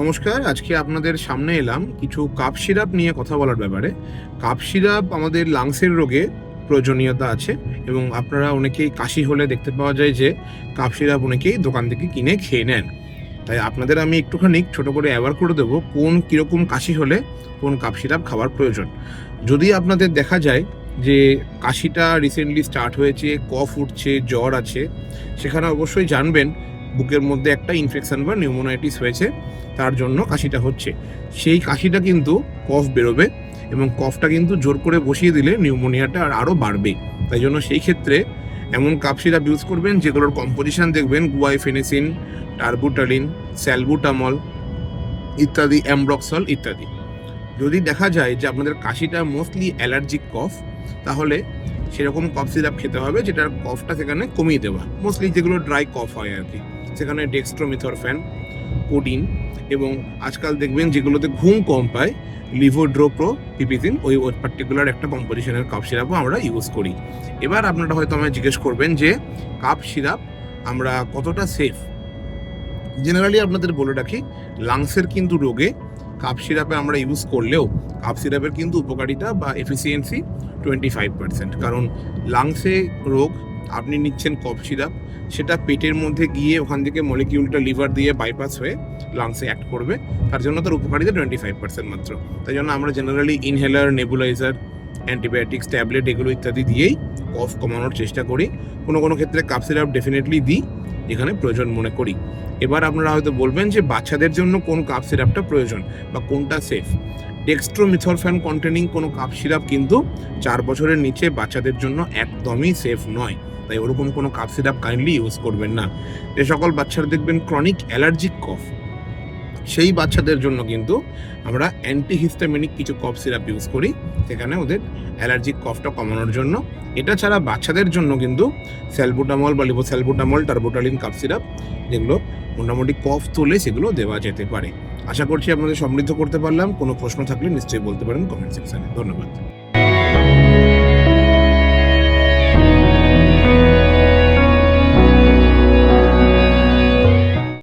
নমস্কার, আজকে আপনাদের সামনে এলাম কিছু কাপ সিরাপ নিয়ে কথা বলার ব্যাপারে। কাপ সিরাপ আমাদের লাংসের রোগে প্রয়োজনীয়তা আছে এবং আপনারা অনেকেই কাশি হলে দেখতে পাওয়া যায় যে কাপ সিরাপ অনেকেই দোকান থেকে কিনে খেয়ে নেন। তাই আপনাদের আমি একটুখানি ছোট করে অ্যাওয়ার করে দেবো কোন কীরকম কাশি হলে কোন কাপ সিরাপ খাওয়ার প্রয়োজন। যদি আপনাদের দেখা যায় যে কাশিটা রিসেন্টলি স্টার্ট হয়েছে, কফ উঠছে, জ্বর আছে, সেখানে অবশ্যই জানবেন বুকের মধ্যে একটা ইনফেকশন বা নিউমোনাইটিস হয়েছে, তার জন্য কাশিটা হচ্ছে। সেই কাশিটা কিন্তু কফ বেরোবে এবং কফটা কিন্তু জোর করে বসিয়ে দিলে নিউমোনিয়াটা আর আরও বাড়বে। তাই জন্য সেই ক্ষেত্রে এমন কাপ সিরাপ ইউজ করবেন যেগুলোর কম্পোজিশন দেখবেন গুয়াইফেনেসিন টার্বুটালিন স্যালবুটামল ইত্যাদি অ্যামব্রক্সল ইত্যাদি। যদি দেখা যায় যে আপনাদের কাশিটা মোস্টলি অ্যালার্জিক কফ তাহলে সেরকম কফ সিরাপ খেতে হবে যেটার কফটা সেখানে কমিয়ে দেওয়া। মোস্টলি যেগুলো ড্রাই কফ হয় আর কি। সেখানে ডেক্সট্রোমিথরফ্যান কোডিন এবং আজকাল দেখবেন যেগুলোতে ঘুম কম পায় লিভো লিভোড্রোপ্রো পিপিসিন ওই পার্টিকুলার একটা কম্পোজিশনের কাপ সিরাপও আমরা ইউজ করি। এবার আপনারা হয়তো আমায় জিজ্ঞেস করবেন যে কাপ সিরাপ আমরা কতটা সেফ জেনারেলি আপনাদের বলে রাখি লাংসের কিন্তু রোগে কাপ সিরাপে আমরা ইউজ করলেও কাপ সিরাপের কিন্তু উপকারিতা বা এফিসিয়েন্সি টোয়েন্টি ফাইভ পার্সেন্ট কারণ লাংসে রোগ, আপনি নিচ্ছেন কফ সিরাপ সেটা পেটের মধ্যে গিয়ে ওখান থেকে মলিকিউলটা লিভার দিয়ে বাইপাস হয়ে লাংসে অ্যাক্ট করবে, তার জন্য তার উপকারিতা টোয়েন্টি ফাইভ পার্সেন্ট মাত্র। তাই জন্য আমরা generally inhaler nebuliser antibiotics tablet এগুলো ইত্যাদি দিয়েই কফ কমানোর চেষ্টা করি। কোনো কোনো ক্ষেত্রে কাপ সিরাপ ডেফিনেটলি দিই। এখানে প্রয়োজন মনে করি। এবার আপনারা হয়তো বলবেন যে বাচ্চাদের জন্য কোন কাপ সিরাপটা প্রয়োজন বা কোনটা সেফ ডেক্সট্রোমিথরফ্যান কন্টেনিং কোনো কাপ সিরাপ কিন্তু চার বছরের নিচে বাচ্চাদের জন্য একদমই সেফ নয়। তাই ওরকম কোনো কাপ সিরাপ কাইন্ডলি ইউজ করবেন না। যে সকল বাচ্চারা দেখবেন ক্রনিক অ্যালার্জিক কফ সেই বাচ্চাদের জন্য কিন্তু আমরা অ্যান্টিহিস্টামিনিক কিছু কফ সিরাপ ইউজ করি, সেখানে ওদের অ্যালার্জিক কফটা কমানোর জন্য। এটা ছাড়া বাচ্চাদের জন্য কিন্তু স্যালবুটামল বা লিভোস্যালবুটামল টার্বোটালিন কাপ সিরাপ যেগুলো মোটামুটি কফ তুলে সেগুলো দেওয়া যেতে পারে। আশা করছি আপনাদের সমৃদ্ধ করতে পারলাম। কোনো প্রশ্ন থাকলে নিশ্চয়ই বলতে পারেন কমেন্ট সেকশনে ধন্যবাদ।